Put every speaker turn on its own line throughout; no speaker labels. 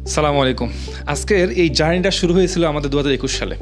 সালামু আলাইকুম। আজকের এই জার্নিটা শুরু হয়েছিল আমাদের দু হাজার একুশ সালে।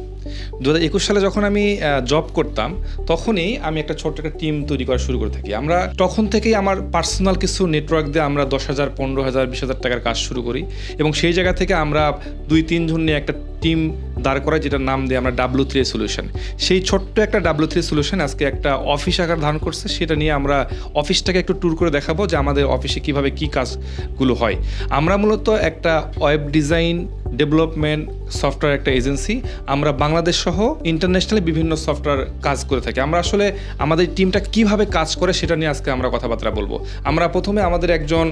দু হাজার একুশ সালে যখন আমি জব করতাম, তখনই আমি একটা ছোট্ট একটা টিম তৈরি করা শুরু করে থাকি। আমরা তখন থেকেই আমার পার্সোনাল কিছু নেটওয়ার্ক দিয়ে আমরা দশ হাজার, পনেরো হাজার, বিশ হাজার টাকার কাজ শুরু করি এবং সেই জায়গা থেকে আমরা দুই, তিনজন নিয়ে একটা টিম দাঁড় করাই যেটার নাম দিয়ে আমরা ডাব্লু থ্রি সলিউশন সেই ছোট্ট একটা ডাব্লু থ্রি সলিউশন আজকে একটা অফিস আকার ধারণ করছে, সেটা নিয়ে আমরা অফিসটাকে একটু ট্যুর করে দেখাবো যে আমাদের অফিসে কীভাবে কি কাজগুলো হয়। আমরা মূলত একটা ওয়েব ডিজাইন ডেভেলপমেন্ট সফটওয়্যার একটা এজেন্সি আমরা বাংলাদেশ সহ ইন্টারন্যাশনালি বিভিন্ন সফটওয়্যার কাজ করে থাকি। আমরা আসলে আমাদের টিমটা কীভাবে কাজ করে সেটা নিয়ে আজকে আমরা কথাবার্তা বলব। আমরা প্রথমে আমাদের একজন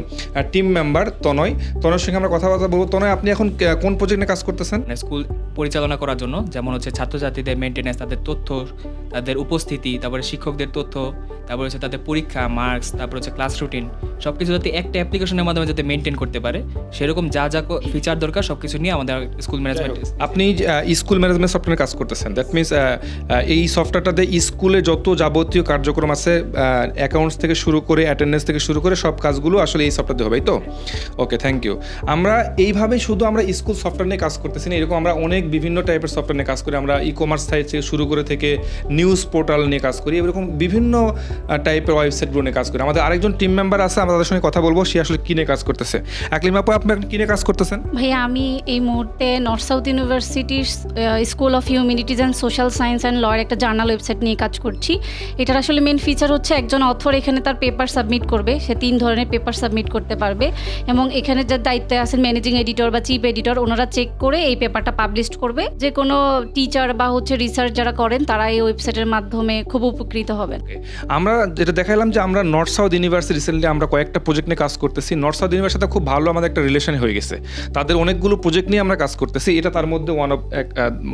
টিম মেম্বার তনয়। তনয়ের সঙ্গে আমরা কথাবার্তা বলব। তনয়, আপনি এখন কোন প্রজেক্ট কাজ করতেছেন?
মানে স্কুল পরিচালনা করার জন্য যেমন হচ্ছে ছাত্রছাত্রীদের মেনটেন্যান্স তাদের তথ্য তাদের উপস্থিতি তারপরে শিক্ষকদের তথ্য তারপরে হচ্ছে তাদের পরীক্ষা মার্কস তারপর হচ্ছে ক্লাস রুটিন সব কিছু যাতে একটা অ্যাপ্লিকেশনের মাধ্যমে যাতে মেনটেন করতে পারে সেরকম যা যা ফিচার দরকার সব কিছু নিয়ে আমাদের স্কুল ম্যানেজমেন্ট
আপনি স্কুল ম্যানেজমেন্ট সফটওয়্যার কাজ করতেছেন দ্যাট মিনস এই সফটওয়্যারটাতে স্কুলে যত যাবতীয় কার্যক্রম আছে অ্যাকাউন্টস থেকে শুরু করে অ্যাটেন্ডেন্স থেকে শুরু করে সব কাজগুলো আসলে এই সফটওয়্যার হবে তো? ওকে থ্যাংক ইউ আমরা এইভাবে শুধু আমরা স্কুল সফটওয়্যার নিয়ে কাজ করতেছি না এরকম আমরা অনেক বিভিন্ন টাইপের সফটওয়্যার নিয়ে কাজ করি। আমরা ই কমার্স সাইট থেকে শুরু করে থেকে নিউজ পোর্টাল নিয়ে কাজ করি, এরকম বিভিন্ন টাইপের ওয়েবসাইটগুলো নিয়ে কাজ করি। আমাদের আরেকজন টিম মেম্বার আছে, আমরা তাদের সঙ্গে কথা বলব, সে আসলে কিনে কাজ করতেছে। একলিমা আপু, আপনি এখন কী কাজ করতেছেন?
ভাইয়া, আমি এই মুহূর্তে নর্থ সাউথ ইউনিভার্সিটির school of humanities and social science and লয়ের একটা জার্নাল ওয়েবসাইট নিয়ে কাজ করছি। এটার আসলে মেন ফিচার হচ্ছে একজন অথর এখানে তার পেপার সাবমিট করবে। সে তিন ধরনের পেপার সাবমিট করতে পারবে এবং এখানে যার দায়িত্বে আছেন ম্যানেজিং এডিটর বা চিফ এডিটর ওনারা চেক করে এই পেপারটা পাবলিশ করবে যে কোনো টিচার বা হচ্ছে রিসার্চ যারা করেন, তারা এই ওয়েবসাইটের মাধ্যমে খুব উপকৃত হবেন।
আমরা যেটা দেখালাম যে আমরা নর্থ সাউথ ইউনিভার্সিটি রিসেন্টলি আমরা কয়েকটা প্রজেক্ট নিয়ে কাজ করতেছি। নর্থ সাউথ ইউনিভার্সিটির সাথে খুব ভালো আমাদের একটা রিলেশন হয়ে গেছে। তাদের অনেকগুলো প্রজেক্ট নিয়ে আমরা কাজ করতেছি। এটা তার মধ্যে ওয়ান অফ এক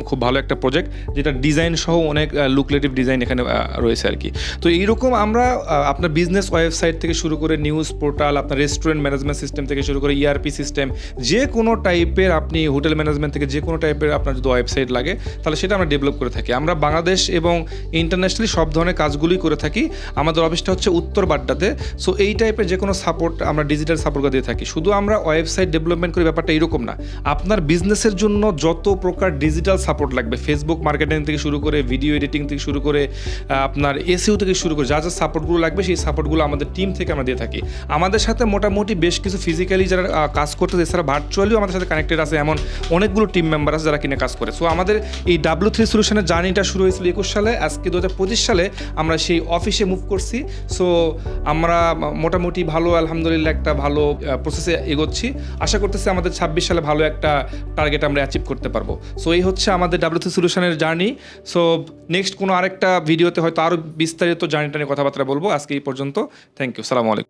খুব ভালো একটা প্রজেক্ট যেটা ডিজাইন সহ অনেক লুকলেটিভ ডিজাইন এখানে রয়েছে আর কি। তো এইরকম আমরা আপনার বিজনেস ওয়েবসাইট থেকে শুরু করে নিউজ পোর্টাল আপনার রেস্টুরেন্ট ম্যানেজমেন্ট সিস্টেম থেকে শুরু করে ইআরপি সিস্টেম যে কোনো টাইপের আপনি হোটেল ম্যানেজমেন্ট থেকে যে কোনো টাইপের আপনার যদি ওয়েবসাইট লাগে, তাহলে সেটা আমরা ডেভেলপ করে থাকি। আমরা বাংলাদেশ এবং ইন্টারন্যাশনালি সব ধরনের কাজগুলি করে থাকি। আমাদের অফিসটা হচ্ছে উত্তর বাড্ডাতে। সো এই টাইপের যে কোনো সাপোর্ট আমরা ডিজিটাল সাপোর্ট দিয়ে থাকি। শুধু আমরা ওয়েবসাইট ডেভেলপমেন্ট করি ব্যাপারটা এরকম না। আপনার বিজনেসের জন্য যত প্রকার ডিজিটাল সাপোর্ট লাগবে ফেসবুক মার্কেটিং থেকে শুরু করে ভিডিও এডিটিং থেকে শুরু করে আপনার এসিও থেকে শুরু করে, যা যা সাপোর্টগুলো লাগবে, সেই সাপোর্টগুলো আমাদের টিম থেকে আমরা দিয়ে থাকি। আমাদের সাথে মোটামুটি বেশ কিছু ফিজিক্যালি যারা কাজ করতে এছাড়া ভার্চুয়ালিও আমাদের সাথে কানেক্টেড আছে। এমন অনেকগুলো টিম মেম্বার আছে যারা কিনে কাজ করে। সো আমাদের এই ডাব্লু থ্রি সলিউশনের জার্নিটা শুরু হয়েছিল একুশ সালে। আজকে দু হাজার পঁচিশ সালে আমরা সেই অফিসে মুভ করছি। সো আমরা মোটামুটি ভালো, আলহামদুলিল্লাহ, একটা ভালো প্রসেসে এগোচ্ছি। আশা করতেছি আমাদের ছাব্বিশ সালে ভালো একটা টার্গেট আমরা অ্যাচিভ করতে পারব। সো এই হচ্ছে আমাদের ডাব্লু থ্রি সলিউশনের জার্নি সো নেক্সট কোনো আরেকটা ভিডিওতে হয়তো আরও বিস্তারিত জার্নিটা নিয়ে কথাবার্তা বলব। আজকে এই পর্যন্ত। থ্যাংক ইউ সালামু আলাইকুম